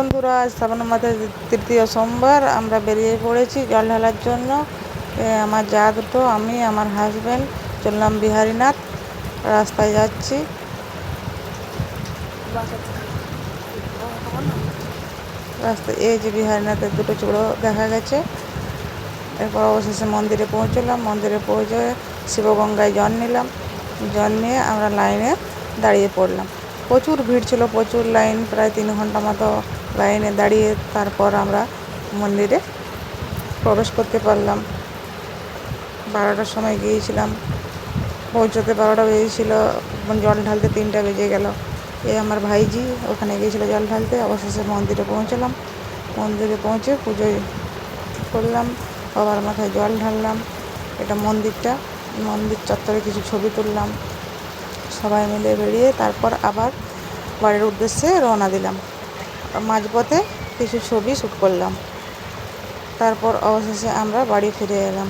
বন্ধুরা শ্রাবণ মাসের তৃতীয় সোমবার, আমরা বেরিয়ে পড়েছি জল ঢালার জন্য। আমার যা দুটো, আমি, আমার হাজব্যান্ড চললাম বিহারীনাথ, রাস্তায় যাচ্ছি। রাস্তায়, এই যে বিহারীনাথের দুটো চূড়ো দেখা গেছে। এরপর অবশেষে মন্দিরে পৌঁছলাম। মন্দিরে পৌঁছে শিবগঙ্গায় জল নিলাম। জল নিয়ে আমরা লাইনে দাঁড়িয়ে পড়লাম। প্রচুর ভিড় ছিল, প্রচুর লাইন প্রায় তিন ঘণ্টা মতো লাইনে দাঁড়িয়ে তারপর আমরা মন্দিরে প্রবেশ করতে পারলাম। বারোটার সময় গিয়েছিলাম। পৌঁছতে বারোটা বেজেছিল জল ঢালতে তিনটা বেজে গেল। এ আমার ভাইজি ওখানে গিয়েছিল জল ঢালতে, অবশেষে মন্দিরে পৌঁছলাম। মন্দিরে পৌঁছে পুজোয় করলাম, বাবার মাথায় জল ঢাললাম। এটা মন্দিরটা, মন্দির চত্বরে কিছু ছবি তুললাম। সবাই মিলে বেরিয়ে তারপর আবার বাড়ির উদ্দেশ্যে রওনা দিলাম। মাঝপথে কিছু ছবি শ্যুট করলাম। তারপর অবশেষে আমরা বাড়ি ফিরে এলাম।